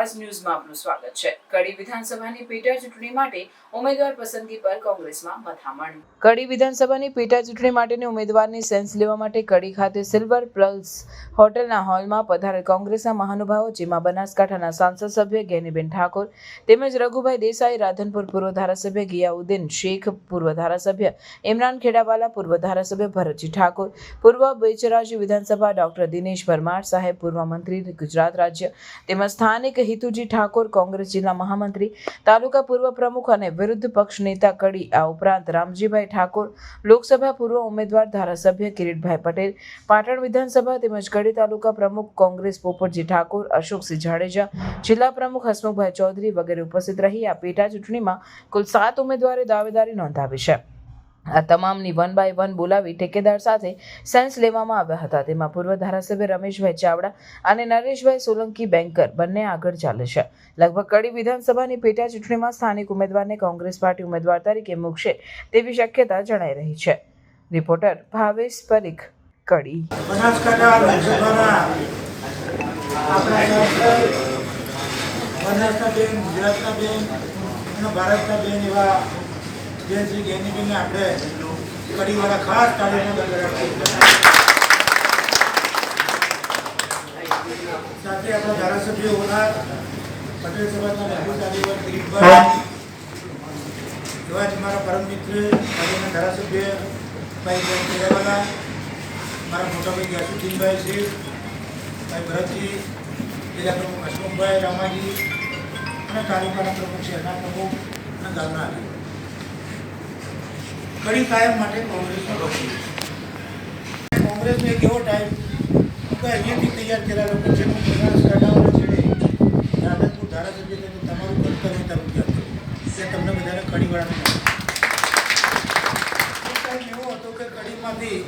આજ ન્યૂઝમાં આપનું સ્વાગત છે. કડી વિધાનસભાની પેટા ચૂંટણી માટે ઉમેદવાર પસંદગી પર કોંગ્રેસમાં મથામણ. કડી વિધાનસભાની પેટા ચૂંટણી માટેની ઉમેદવારની સેન્સ લેવા માટે કડી ખાતે સિલ્વર પ્લસ હોટલના હોલમાં પધારેલ કોંગ્રેસના મહાનુભાવો જેમાં બનાસકાંઠાના સાંસદ સભ્ય ગેનીબેન ઠાકોર તેમજ રઘુભાઈ દેસાઈ, રાધનપુર પૂર્વ ધારાસભ્ય ગિયાઉદ્દીન શેખ, પૂર્વ ધારાસભ્ય ઇમરાન ખેડાવાલા, પૂર્વ ધારાસભ્ય ભરતજી ઠાકોર, પૂર્વ બેચરાજી વિધાનસભા ડોક્ટર દિનેશ પરમાર સાહેબ, પૂર્વ મંત્રી ગુજરાત રાજ્ય તેમજ સ્થાનિક હિતુજી ઠાકોર કોંગ્રેસ જિલ્લા મહામંત્રી, તાલુકા પૂર્વ પ્રમુખ અને વિરુદ્ધ પક્ષ નેતા કડી, આ ઉપરાંત રામજીભાઈ ઠાકોર, લોકસભા પૂર્વ ઉમેદવાર ધારાસભ્ય કિરીટભાઈ પટેલ, પાટણ વિધાનસભા તેમજ કડી તાલુકા પ્રમુખ કોંગ્રેસ પોપટજી ઠાકોર, અશોકસિંહ જાડેજા, જિલ્લા પ્રમુખ હસમુખભાઈ ચૌધરી વગેરે ઉપસ્થિત રહી આ પેટા ચૂંટણીમાં કુલ સાત ઉમેદવારે દાવેદારી નોંધાવી છે. આ તમામની વન બાય વન બોલાવી ઠેકેદાર સાથે સેન્સ લેવામાં આવ્યા હતા. તેમાં પૂર્વ ધારાસભ્ય રમેશભાઈ ચાવડા અને નરેશભાઈ સોલંકી બેન્કર બંને આગળ ચાલે છે. લગભગ કડી વિધાનસભાની પેટા ચૂંટણીમાં સ્થાનિક ઉમેદવારને કોંગ્રેસ પાર્ટી ઉમેદવાર તરીકે મૂકશે તેવી શક્યતા જણાઈ રહી છે. રિપોર્ટર ભાવેશ પરીખ, કડી. બનાસકાંઠા બેન, ગુજરાતના બેન ભારતના બેન એવા બેન શ્રી ગેનીબેનને આપણે કડીવાળા ખાસ ગણગણાટ સાથે આપણા ધારાસભ્ય ઓનાર પટેલ સમાજના મહેબૂબ આગેવાન દિલીપભાઈ જ મારા પરમ મિત્ર આગળના ધારાસભ્ય, ભાઈ કેરાવાલા મારા મોટાભાઈ ગ્યાસુદ્દીનભાઈ છે, ભાઈ ભરતજી જિલ્લા પ્રમુખ હસમુખભાઈ રામાજી, અને તાલુકાના પ્રમુખ શહેરના પ્રમુખ અને ગામના. કડી કાયમ માટે કોંગ્રેસનો કોંગ્રેસનો એક એવો ટાઈમ કે અહીંયાથી તૈયાર કરેલા લોકો છે. બનાસકાંઠાવાળા ધારાસભ્ય તમારું ઘડતર હું તારું કહેતો તે તમને બધાને કડીવાળાનું ટાઈમ એવો હતો કે કડીમાંથી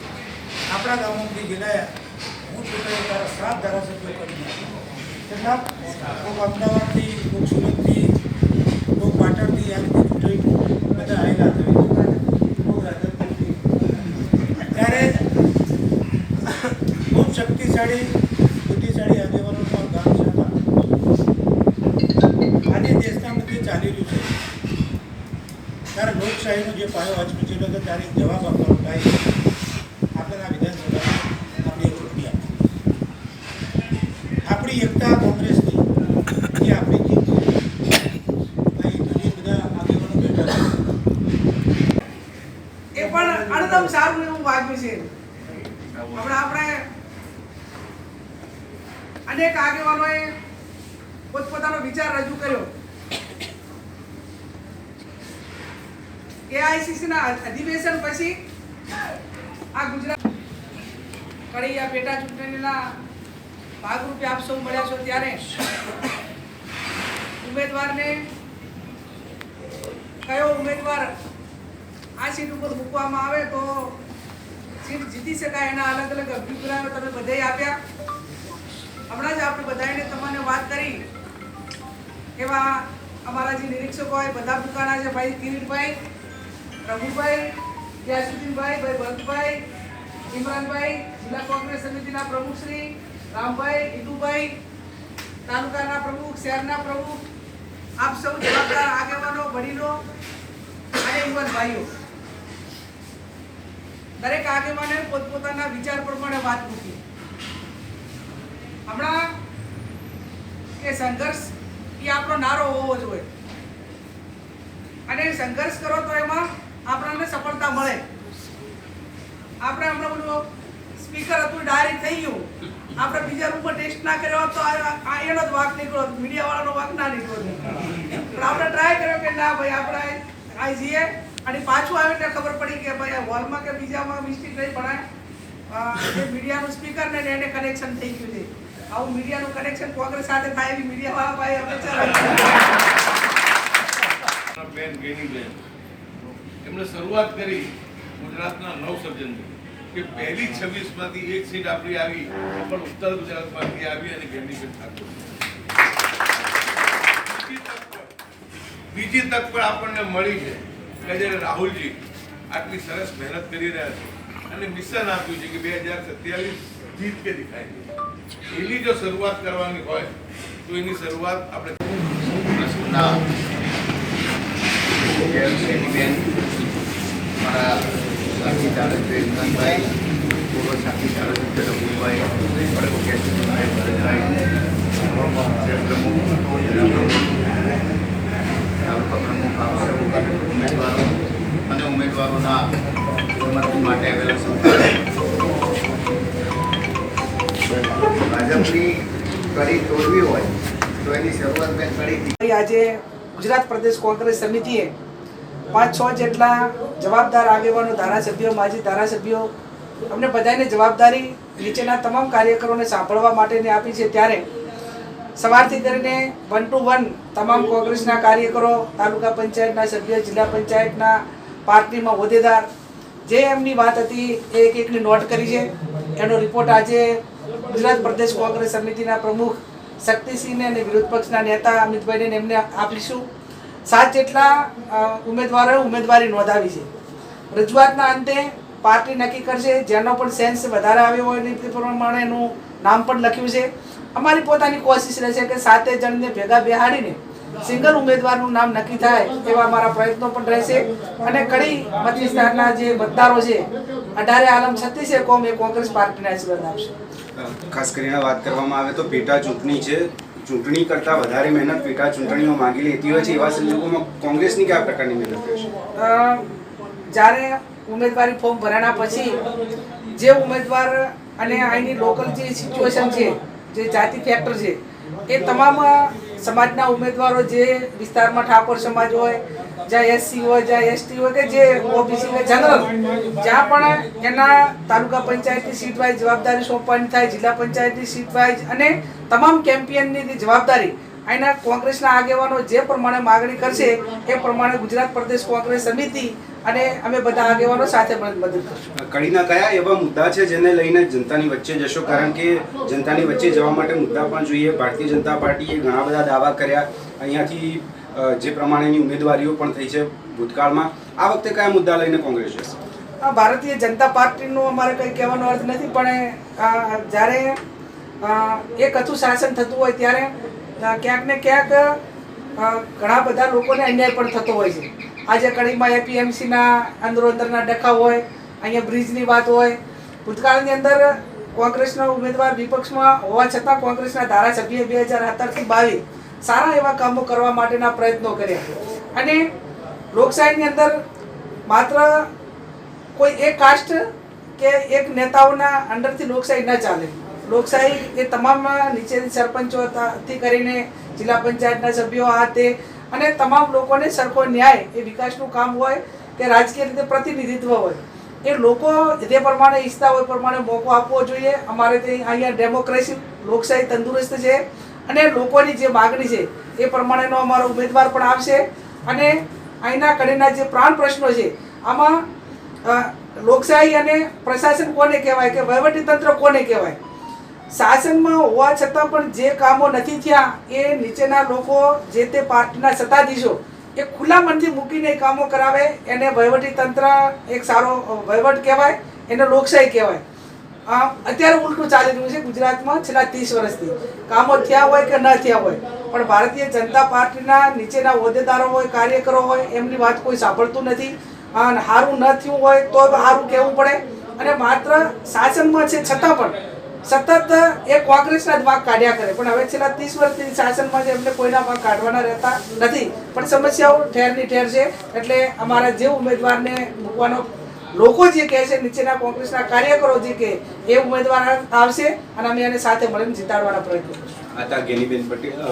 આપણા ગામોથી જિલ્લાયા હું ચૂંટાઈ તારા સાત ધારાસભ્યો કરી કેટલા? કોઈક અમદાવાદથી કોઈક સુરતથી કોઈક પાટણથી આ રીતે ચૂંટાઈ બધા આવેલા હતા કોઈક રાધનપુરથી ત્યારે ખૂબ શક્તિશાળી બુદ્ધિશાળી આગેવાનો પણ ગામ છે આજે દેશના મધ્ય ચાલી રહ્યું છે. ત્યારે લોકશાહીનો જે પાયો અચમચેલો હતો ત્યારે જવાબ આપવાનો ભાઈ આપણે આ વિધાનસભા આપણે એક રૂપિયા. આપણી એકતા કોંગ્રેસની એ આપણી એ પણ અણદમ સારું એવું વાગ્યું છે. હમણાં આપણે અનેક આગેવાનોએ પોતપોતાનો વિચાર રજૂ કર્યો. એઆઈસીસીના અધિવેશન પછી આ ગુજરાત કડી પેટા ચૂંટણીના ભાગરૂપે આપ સૌ મળ્યા છો ત્યારે ઉમેદવારને કયો ઉમેદવાર આ સીટ ઉપર મૂકવામાં આવે તો સીટ જીતી શકાય એના અલગ અલગ અભિપ્રાયો તમે બધાએ આપ્યા. હમણાં જ આપણે બધાને તમને વાત કરી. એવા અમારા જે નિરીક્ષકો હોય, બધા દુકાના છે, ભાઈ કિરીટભાઈ, રઘુભાઈ ગ્યાસુદ્દીનભાઈ ભાઈ ભરતભાઈ, ઇમરાનભાઈ, જિલ્લા કોંગ્રેસ સમિતિના પ્રમુખ શ્રી, રામભાઈ હિતુભાઈ તાલુકાના પ્રમુખ, શહેરના પ્રમુખ, આપ સૌ જવાબદાર આગેવાનો, વડીલો અને યુવાન ભાઈઓ. દરેક આગેવાને પોતપોતાના વિચાર પ્રમાણે વાત મૂકી. હમણાં કે સંઘર્ષ એ આપણો નારો હોવો જોઈએ. અને સંઘર્ષ કરો તો એમાં આપણને સફળતા મળે. આપણે હમણાં બધું સ્પીકર હતું ડાયરેક્ટ થઈ ગયું. આપણે બીજા રૂમ પર ટેસ્ટ ના કર્યો તો આ એનો જ વાંક નીકળ્યો મીડિયા વાળાનો વાંક ના નીકળ્યો પણ આપણે ટ્રાય કર્યો કે ના ભાઈ, આપણે આ જઈએ. અને પાછું આવે એટલે ખબર પડી કે ભાઈ હોલમાં કે બીજામાં મિસ્ટેક નહીં આ જે મીડિયાનું સ્પીકર ને એને કનેક્શન થઈ ગયું છે. આવું મીડિયાનું કનેક્શન કોંગ્રેસ સાથે થાય એવી મીડિયા વાળા ભાઈ ગેનીબેન એમણે શરૂઆત કરી ગુજરાતના નવ સર્જનની કે પહેલી છવ્વીસમાંથી એક સીટ આપણી આવી, પણ ઉત્તર ગુજરાતમાંથી આવી અને ગેનીબેન ઠાકોર. બીજી તક પણ- આપણને મળી છે કે જ્યારે રાહુલજી આટલી સરસ મહેનત કરી રહ્યા છે અને મિશન આપ્યું છે કે બે હજાર સત્યાવીસ જીત કે દિખાય. એની જો શરૂઆત કરવાની હોય, તો એની શરૂઆત આપણે મારા પૂર્વ સાથી ધારાસભ્ય રઘુભાઈ પ્રમુખ તાલુકા ઉમેદવારો અને ઉમેદવારોના માટે આવેલા કડી આજે ગુજરાત પ્રદેશ કોંગ્રેસ સમિતિએ પાંચ છ જેટલા જવાબદાર આગેવાનો, ધારાસભ્યો, માજી ધારાસભ્યો અમને બધાને જવાબદારી નીચેના તમામ કાર્યકરોને સાંભળવા માટેને આપી છે. ત્યારે સવારથી કરીને વન ટુ વન તમામ કોંગ્રેસના કાર્યકરો, તાલુકા પંચાયતના સભ્ય, જિલ્લા પંચાયતના પાર્ટીમાં હોદ્દેદાર, જે એમની વાત હતી, એ એક એકની નોટ કરી છે. એનો રિપોર્ટ આજે ગુજરાત પ્રદેશ કોંગ્રેસ સમિતિના પ્રમુખ શક્તિસિંહને અને વિરોધ પક્ષના નેતા અમિતભાઈને એમને આપીશું. સાત જેટલા ઉમેદવારોએ ઉમેદવારી નોંધાવી છે. રજૂઆતના અંતે પાર્ટી નક્કી કરશે. જેનો પણ સેન્સ વધારે આવ્યો હોય ને તે પ્રમાણે એનું નામ પણ લખ્યું છે. અમારી પોતાની કોશિશ રહેશે કે સાતે જણને ભેગા બેહાડીને સિંગલ ઉમેદવારનું નામ નક્કી થાય તેવા અમારા પ્રયત્નો પણ રહેશે. અને કડી મત વિસ્તારના જે મતદારો છે અઢારે આલમ છત્રીસે કોમ એ કોંગ્રેસ પાર્ટીને આશીર્વાદ આપશે. ખાસ કરીને વાત કરવામાં આવે તો પેટા ચૂંટણી છે. ચૂંટણી કરતાં વધારે મહેનત પેટા ચૂંટણીઓ માંગી લેતી હોય છે એવા સંજોગોમાં કોંગ્રેસની કયા પ્રકારની મહેનત રહેશે? જ્યારે ઉમેદવારી ફોર્મ ભરાણા પછી જે ઉમેદવાર અને અહીંની લોકલ જે સિચ્યુએશન છે જે જાતિ ફેક્ટર છે એ તમામ સમાજના ઉમેદવારો જે વિસ્તારમાં ઠાકોર સમાજ હોય, જ્યાં એસસી હોય, જ્યાં એસટી હોય કે જે ઓબીસી જનરલ, જ્યાં પણ એના તાલુકા પંચાયતની સીટ વાઇઝ જવાબદારી સોંપવાની થાય, જિલ્લા પંચાયતની સીટ વાઇઝ અને તમામ કેમ્પિયનની જવાબદારી અહીંના કોંગ્રેસના આગેવાનો જે પ્રમાણે માગણી કરશે, એ પ્રમાણે ગુજરાત પ્રદેશ કોંગ્રેસ સમિતિ અને અમે બધા આગેવાનો સાથે મદદ કરશું. કડીના કયા એવા મુદ્દા છે જેને લઈને જનતાની વચ્ચે જશો? કારણ કે જનતાની વચ્ચે જવા માટે મુદ્દા પણ જોઈએ. ભારતીય જનતા પાર્ટીએ ઘણા બધા દાવા કર્યા. અહીંયાથી જે પ્રમાણેની ઉમેદવારીઓ પણ થઈ છે ભૂતકાળમાં. આ વખતે કયા મુદ્દા લઈને કોંગ્રેસ જશે? ભારતીય જનતા પાર્ટીનું અમારે કંઈ કહેવાનો અર્થ નથી પણ આ જ્યારે એક હતું શાસન થતું હોય ત્યારે ક્યાંક ને ક્યાંક ઘણા બધા લોકોને અન્યાય પણ થતો હોય છે. આજે કડીમાં એપીએમસીના અંદરો અંદરના ડખા હોય, અહીંયા બ્રિજની વાત હોય, ભૂતકાળની અંદર કોંગ્રેસના ઉમેદવાર વિપક્ષમાં હોવા છતાં કોંગ્રેસના ધારાસભ્ય બે હજાર સત્તરથી બાવીસ સારા એવા કામો કરવા માટેના પ્રયત્નો કર્યા. અને લોકશાહીની અંદર માત્ર કોઈ એક કાસ્ટ કે એક નેતાઓના અંડરથી લોકશાહી ન ચાલે. લોકશાહી એ તમામ નીચેની સરપંચોથી કરીને જિલ્લા પંચાયતના સભ્યો આ તે અને તમામ લોકોને સરખો ન્યાય એ વિકાસનું કામ હોય કે રાજકીય રીતે પ્રતિનિધિત્વ હોય. એ લોકો જે પ્રમાણે ઈચ્છતા હોય પ્રમાણે મોકો આપવો જોઈએ. અમારે તે અહીંયા ડેમોક્રેસી, લોકશાહી તંદુરસ્ત છે અને લોકોની જે માગણી છે એ પ્રમાણેનો અમારો ઉમેદવાર પણ આવશે અને અહીંના કડીના જે પ્રાણ પ્રશ્નો છે, આમાં લોકશાહી અને પ્રશાસન કોને કહેવાય કે વહીવટી તંત્ર કોને કહેવાય? શાસનમાં હોવા છતાં પણ જે કામો નથી થયા એ નીચેના લોકો જે તે પાર્ટીના સત્તાધીશો એ ખુલ્લા મનથી મૂકીને કામો કરાવે. એને વહીવટી તંત્ર એક સારો વહીવટ કહેવાય, એને લોકશાહી કહેવાય. અત્યારે ઉલટું ચાલી રહ્યું છે ગુજરાતમાં છેલ્લા ત્રીસ વર્ષથી. કામો થયા હોય કે ન થયા હોય, પણ ભારતીય જનતા પાર્ટીના નીચેના હોદ્દેદારો હોય, કાર્યકરો હોય, એમની વાત કોઈ સાંભળતું નથી. અને સારું ન થયું હોય તો સારું કહેવું પડે. અને માત્ર શાસનમાં છે છતાં પણ સતત એ કોંગ્રેસના જ વાંક કાઢ્યા કરે. પણ હવે છેલ્લા ત્રીસ વર્ષથી શાસનમાં જે એમને કોઈના વાંક કાઢવાના રહેતા નથી. પણ સમસ્યાઓ ઠેરની ઠેર છે. એટલે અમારા જે ઉમેદવારને મૂકવાનો લોકો જે કહે છે, નીચેના કોંગ્રેસના કાર્યકરો જે કહે, એ ઉમેદવાર આવશે અને અમે એને સાથે મળીને જીતાડવાના પ્રયત્ન કરીશું. આ હતા ગેનીબેન પટેલ